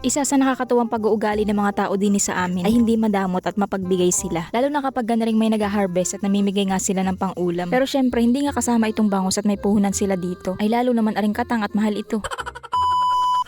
Isa sa nakakatuwang pag-uugali ng mga tao din sa amin ay hindi madamot at mapagbigay sila. Lalo na kapag ganaring may nag-harvest at namimigay nga sila ng pang-ulam. Pero syempre hindi nga kasama itong bangus at may puhunan sila dito. Ay lalo naman aring katang at mahal ito.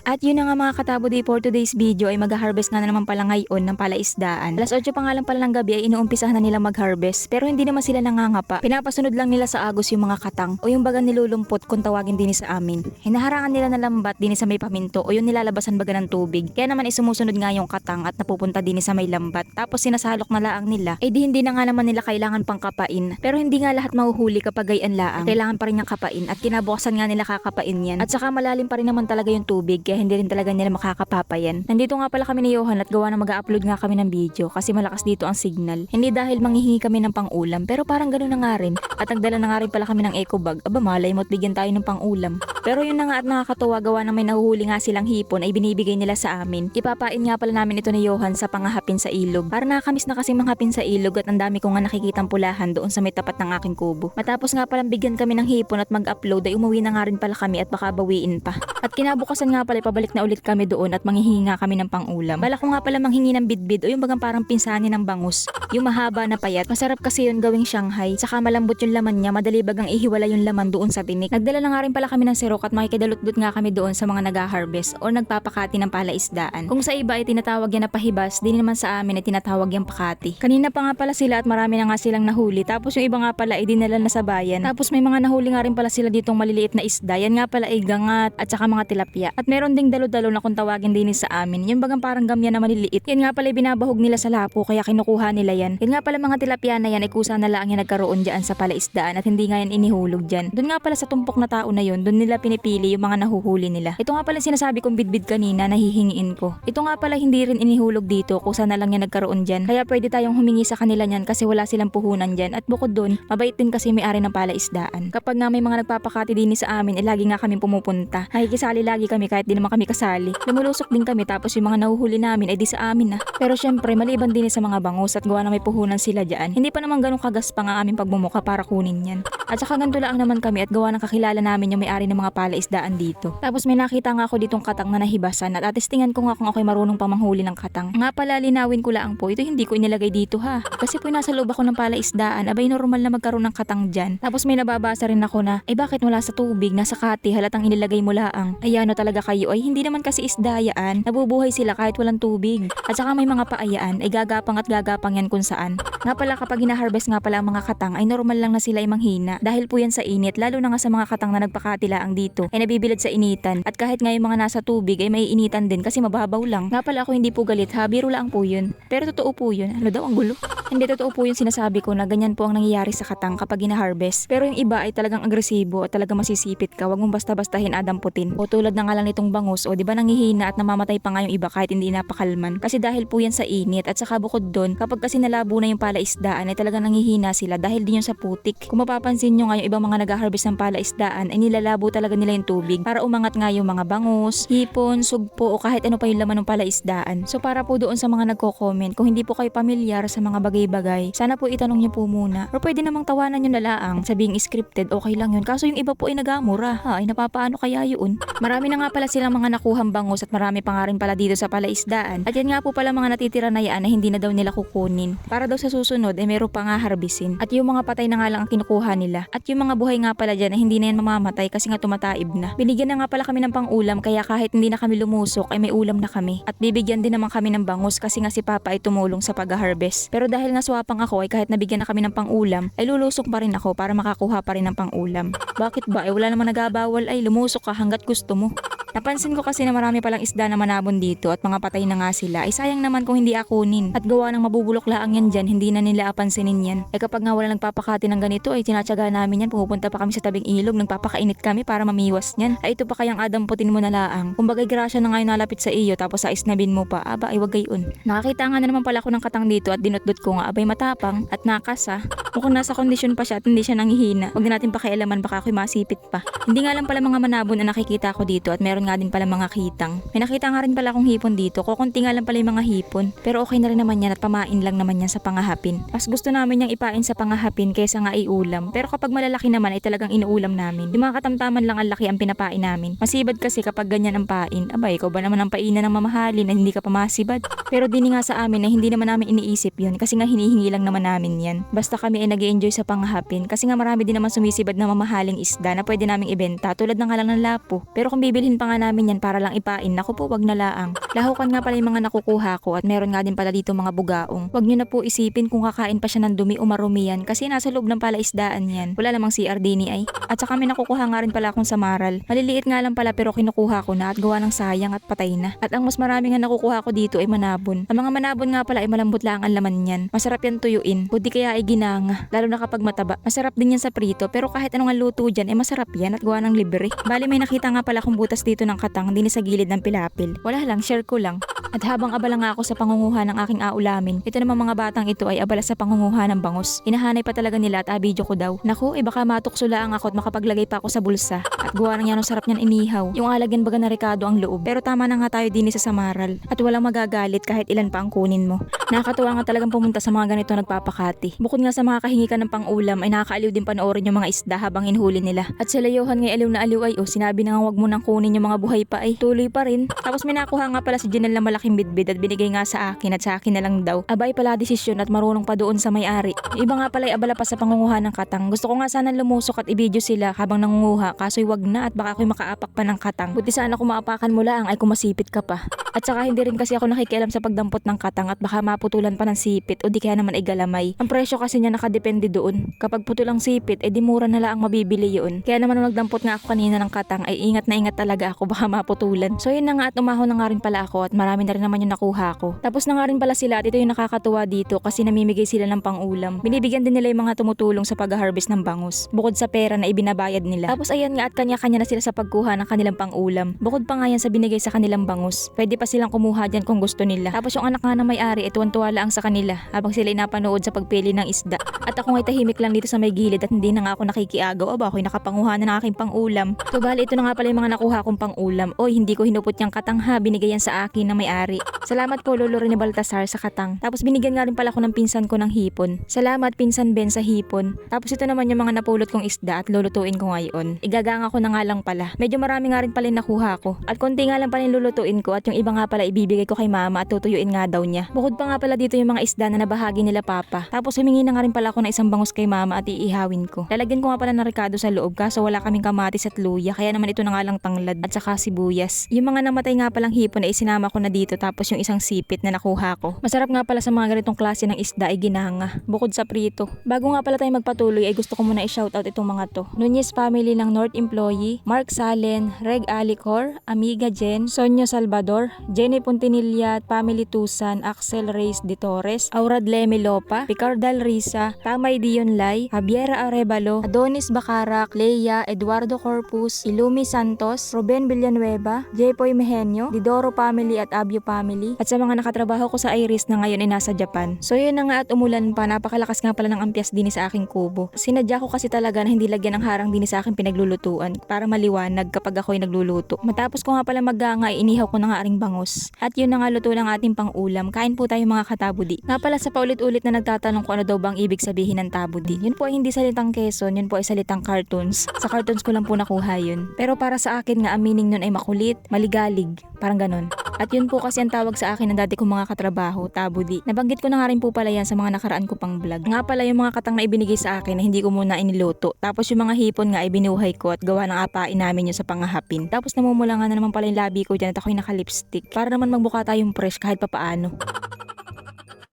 At yun na nga mga katabo day for today's video ay mag-harvest nga na naman pala ngayon ng palaisdaan. Alas 8 pa nga lang pala ng gabi ay inuumpisahan na nila mag-harvest pero hindi naman sila nangangapa. Pinapasunod lang nila sa agos yung mga katang o yung baga nilulumpot kung tawagin din sa amin. Hinaharangan nila na lambat din sa may paminto o yung nilalabasan baga ng tubig. Kaya naman isumusunod nga yung katang at napupunta din sa may lambat. Tapos sinasalok na laang nila. Eh di hindi na nga naman nila kailangan pang kapain. Pero hindi nga lahat mahuhuli kapag gayan laang. Kailangan pa rin niyang kapain at kinabukasan nga nila kakapain yan. At saka malalim pa rin naman talaga yung tubig kaya hindi rin talaga nila makakapapayan. Nandito nga pala kami ni Johan at gawa na mag-upload nga kami ng video kasi malakas dito ang signal. Hindi dahil manghihingi kami ng pang-ulam pero parang gano'n na nga rin. At nagdala na nga rin pala kami ng eco bag. Aba malay mo't bigyan tayo ng pang-ulam. Pero yun na nga at nakakatuwa gawa na may nahuhuli nga silang hipon ay binibigay nila sa amin. Ipapain nga pala namin ito ni Johan sa pangahapin sa ilog. Para nakakamiss na kasi manghapin sa ilog at ang dami ko nga nakikitang pulahan doon sa may tapat ng aking kubo. Matapos nga palang bigyan kami ng hipon at mag-upload ay umuwi na nga rin pala kami at baka bawiin pa. At kinabukasan nga pala pabalik na ulit kami doon at manghihingi nga kami ng pang-ulam. Bala ko nga pala manghingi ng bidbid o yung bagang parang pinsani ng bangus. Yung mahaba na payat. Masarap kasi yun gawing Shanghai. Saka malambot yung laman niya. Madali bagang ihiwala yung laman doon sa tinik. Nagdala na nga rin pala kami ng sirok at makikidalot-dot nga kami doon sa mga nag-harvest o nagpapakati ng palaisdaan. Kung sa iba ay tinatawag yan na pahibas, di naman sa amin ay tinatawag yung pakati. Kanina pa nga pala sila at marami na nga silang nahuli. Tapos yung iba nga pala ay dinala na sa bayan. Tapos may mga nahuli nga rin pala sila ditong maliliit na isda. Yan nga pala ay gangat at saka mga tilapia. At meron ding dalo-dalo na kung tawagin din sa amin. Yung bagang parang gamya na maliliit. Yan nga pala binabahog nila sa lapo kaya kinukuha nila yan. Yan nga pala mga tilapia na yan ay kusa na lang yung nagkaroon dyan sa palaisdaan at hindi nga yan inihulog dyan. Doon nga pala sa tumpok na tao na yun, doon nila pinipili yung mga nahuhuli nila. Ito nga pala sinasabi kong bidbid kanina na hihingiin ko. Ito nga pala hindi rin inihulog dito kusa na lang yan nagkaroon dyan. Kaya pwede tayong humingi sa kanila niyan kasi wala silang puhunan dyan. At bukod doon, mabait din kasi may ari ng palaisdaan. Kapag nga may mga nagpapakati din sa amin, eh lagi nga kami pumupunta. Nakikisali lagi kami kahit di naman kami kasali. Lumulusok din kami tapos yung mga nahuhuli namin ay di sa amin na. Pero syempre, maliban din sa mga bangus at gawa na may puhunan sila dyan, hindi pa naman ganun kagaspang ang aming pagmumuka para kunin yan. At saka ganito lang naman kami at gawa ng kakilala namin yung may-ari ng mga palaisdaan dito. Tapos may nakita nga ako ditong katang na nahibasan at atestingan ko nga kung ako'y marunong pa manghuli ng katang. Nga pala linawin ko lang po, ito hindi ko inilagay dito ha. Kasi po nasa loob ako ng palaisdaan, abay normal na magkaroon ng katang dyan. Tapos may nababasa rin ako na, ay bakit wala sa tubig, nasa kati, halatang inilagay mo laang. Ayano talaga kayo, ay hindi naman kasi isdayaan, nabubuhay sila kahit walang tubig. At saka may mga paayaan, ay gagapang at gagapang yan kung saan. Nga pala kapag hina-harvest nga pala ang mga katang, ay normal lang na sila ay manghina. Dahil po yan sa init, lalo na nga sa mga katang na nagpakatilaang dito, ay nabibilad sa initan. At kahit nga yung mga nasa tubig ay may initan din kasi mababaw lang. Nga pala ako hindi po galit ha, biro lang po yun. Pero totoo po yun. Ano daw ang gulo? hindi totoo po yung sinasabi ko na ganyan po ang nangyayari sa katang kapag hina-harvest. Pero yung iba ay talagang agresibo at talagang masisipit ka. Huwag mong basta-bastahin adamputin. O tulad na nga lang nitong bangus o di ba nangihina at namamatay pa nga yung iba kahit hindi napakalman. Kasi dahil po yan sa init at saka bukod doon, kapag kasi nalabo na yung palaisdaan ay talagang nangihina sila dahil din yun sa putik. Kung mapapansin nyo nga yung ibang mga nag-harvest ng palaisdaan ay nilalabo talaga nila yung tubig para umangat nga yung mga bangus, hipon, sugpo o kahit ano pa yung laman ng palaisdaan. So para po doon sa mga nagko-comment, kung hindi po kayo pamilyar sa mga bagay-bagay, sana po itanong nyo po muna. Or pwede namang tawanan nyo na laang. Sabing scripted, okay lang yun. Kaso yung iba po ay nagamura. Ha, ay napapaano kaya yun? Marami na nga pala silang mga nakuhang bangus at marami pa nga rin pala dito sa palaisdaan. At yan nga po pala mga natitira na yan na hindi na daw nila kukunin. Para daw sa susunod ay meron pa nga harbisin. At yung mga patay na nga lang ang kinukuha nila. At yung mga buhay nga pala dyan ay hindi na yan mamamatay kasi nga tumataib na. Binigyan na nga pala kami ng pang-ulam kaya kahit hindi na kami lumusok ay may ulam na kami. At bibigyan din naman kami ng bangus kasi nga si Papa ay tumulong sa pag-harvest. Pero dahil nga swapang ako ay kahit nabigyan na kami ng pang-ulam ay lulusok pa rin ako para makakuha pa rin ng pang-ulam. Bakit ba? Ay wala namang nagabawal ay lumusok ka hanggat gusto mo. Napansin ko kasi na marami palang isda na manabon dito at mga patay na nga sila. Ay sayang naman kung hindi akunin. At gawa ng mabubulok laang yan dyan, hindi na nila apansinin yan. Eh kapag nga wala nagpapakati ng ganito ay tinatsaga namin yan. Pumupunta pa kami sa tabing ilog, nagpapakainit kami para mamiwas niyan. Ay ito pa kayang adam putin mo na laang. Kung bagay grasya na ngayon nalapit sa iyo tapos sa isnabin mo pa, aba ay wag gayon. Nakakita nga na naman pala ako ng katang dito at dinutdut ko nga abay matapang at nakasa. Mukhang nasa kondisyon pa siya at hindi siya nanghihina. Huwag na natin pakialaman baka ako'y masipit pa. Hindi nga lang pala mga manabon na nakikita ko dito at meron nga din pala mga kitang. May nakita nga rin pala akong hipon dito. Kukunti nga lang pala yung mga hipon. Pero okay na rin naman yan at pamain lang naman yan sa pangahapin. Mas gusto namin yung ipain sa pangahapin kaysa nga iulam. Pero kapag malalaki naman ay talagang inuulam namin. Yung mga katamtaman lang ang laki ang pinapain namin. Masibad kasi kapag ganyan ang pain. Aba, ikaw ba naman ang painan ng mamahalin na hindi ka pa masibad? Pero dini nga sa amin na hindi naman namin iniisip yun kasi nga hinihingi lang naman namin yan. Basta kami ay nag enjoy sa panghapin kasi nga marami din naman sumisibad na mamahaling isda na pwede naming ibenta tulad ng halang ng lapo. Pero kung bibilhin pa nga namin yan para lang ipain, naku po wag na laang. Lahukan nga pala yung mga nakukuha ko at meron nga din pala dito mga bugaong. Wag nyo na po isipin kung kakain pa siya ng dumi o marumi yan kasi nasa loob ng palaisdaan yan. Wala namang CR din ay. At saka may nakukuha nga rin pala akong samaral. Maliliit nga lang pala pero kinukuha ko na at gawa ng sayang at patay na. At ang mas marami nga nakukuha ko dito ay manabon. Ang mga manabon nga pala ay malambot lang ang laman niyan. Masarap yan tuyuin. Buti kaya ay ginanga. Lalo na kapag mataba. Masarap din yan sa prito pero kahit anong ang luto dyan ay masarap yan at gawa ng libre. Bali may nakita nga pala akong butas dito ng katang din sa gilid ng pilapil. Wala lang, share ko lang. At habang abala nga ako sa pangunguha ng aking aulamin, ito naman mga batang ito ay abala sa pangunguha ng bangus. Hinahanay pa talaga nila at abidyo ko daw. Naku, eh baka matukso lang ako at makapaglagay pa ako sa bulsa. At gawa ng yan ang sarap niyan inihaw. Yung alagyan baga na rekado ang loob. Pero tama na nga tayo din sa samaral. At walang magagalit kahit ilan pa ang kunin mo. Nakakatuwa nga talagang pumunta sa mga ganito nagpapakati. Bukod nga sa mga kahingi ka ng pang-ulam ay nakakaaliw din panoorin yung mga isda habang inhuli nila. At sila Johan ngay aliw na aliw ay oh sinabi na nga wag mo nang kunin yung mga buhay pa ay tuloy pa rin. Tapos may nakuha nga pala si Janelle na malaking bidbid at binigay nga sa akin at sa akin na lang daw. Abay pala desisyon at marunong pa doon sa may-ari. Iba nga pala ay abala pa sa pangunguha ng katang. Gusto ko nga sana lumusok at i-video sila habang nangunguha kaso'y wag na at baka ako'y makaapak pa ng katang. Buti sana kung maapakan mo lang ay kumasipit ka pa. At saka hindi rin kasi ako nakikialam sa pagdampot ng katang at baka maputulan pa ng sipit o di kaya naman ay galamay. Ang presyo kasi niya nakadepende doon. Kapag putol ang sipit, eh di mura na lang ang mabibili yun. Kaya naman nung nagdampot nga ako kanina ng katang ay ingat na ingat talaga ako baka maputulan. So yun na nga at umahon na nga rin pala ako at marami na rin naman yung nakuha ko. Tapos na nga rin pala sila at ito yung nakakatuwa dito kasi namimigay sila ng pang-ulam. Binibigyan din nila yung mga tumutulong sa pag-harvest ng bangus. Bukod sa pera na ibinabayad nila. Tapos ayan nga at kanya-kanya na sila sa pagkuha ng kanilang pang-ulam. Bukod pa nga yan sa binigay sa kanilang bangus. Pwede pa silang kumuha dyan kung gusto nila. Tapos yung anak nga na may-ari, ito ang tuwa lang sa kanila habang sila napanood sa pagpili ng isda. At ako nga'y tahimik lang dito sa may gilid at hindi na nga ako nakikiagaw. Aba, ako'y nakapanguha na ng aking pang-ulam. So bali, ito na nga pala yung mga nakuha kong pang-ulam. Oy, hindi ko hinupot yung katangha, binigay yan sa akin ng may-ari. Salamat po Lolo Rene Baltasar sa katang. Tapos binigyan nga rin pala ako ng pinsan ko ng hipon. Salamat pinsan Ben sa hipon. Tapos ito naman yung mga napulot kong isda at lulutuin ko ngayon. Igagang ako na nga lang pala. Medyo marami nga rin pala nakuha ko. At konti nga lang pala yung lulutuin ko at yung iba nga pala ibibigay ko kay mama at tutuyuin nga daw niya. Bukod pa nga pala dito yung mga isda na nabahagi nila papa. Tapos humingi na nga rin pala ako ng isang bangus kay mama at iihawin ko. Lalagyan ko nga pala ng rekado sa loob kaso wala kaming kamatis at luya kaya naman ito na nga lang tanglad at saka sibuyas. Yung mga namatay nga palang hipon ay isinama ko na dito tapos yung isang sipit na nakuha ko. Masarap nga pala sa mga ganitong klase ng isda ay ginanga. Bukod sa prito. Bago nga pala tayo magpatuloy ay gusto ko muna i-shoutout itong mga to. Nunez family ng North Employee, Mark Salen, Reg Alicor, Amiga Jen, Sonyo Salvador, Jenny Puntinilla, Family Tusan, Axel Reyes de Torres, Aurad Leme Lopa, Ricardal Risa, Tamay Dion Lai, Javiera Arevalo, Adonis Bacarac, Leia, Eduardo Corpus, Ilumi Santos, Ruben Villanueva, Jepoy Mehenyo, Didoro Family at Abio Family, at sa mga nakatrabaho ko sa Iris na ngayon ay nasa Japan. So yun na nga at umulan pa, napakalakas nga pala ng ampias din sa aking kubo. Sinadya ko kasi talaga na hindi lagyan ng harang din sa aking pinaglulutuan para maliwanag kapag ako'y nagluluto. Matapos ko nga pala magganga, inihaw ko na nga aring bangus. At yun na nga luto ng ating pang-ulam. Kain po tayo mga katabudi. Nga pala sa paulit-ulit na nagtatanong ko ano daw bang ibig sabihin ng tabudi. Yun po ay hindi salitang Quezon, yun po ay salitang cartoons. Sa cartoons ko lang po nakuha yun. Pero para sa akin nga, ang meaning nun ay makulit, maligalig, parang ganon. At yun po kasi ang tawag sa akin ng dati kong mga katrabaho, tabudi. Nabanggit ko na nga rin po pala yan sa mga nakaraan ko pang vlog. Nga pala yung mga katang na ibinigay sa akin na hindi ko muna iniluto. Tapos yung mga hipon nga ay binuhay ko at gawa ng apain namin yun sa pangahapin. Tapos namumula nga na naman pala yung labi ko dyan at ako'y naka-lipstick. Para naman magbuka tayong fresh kahit papaano.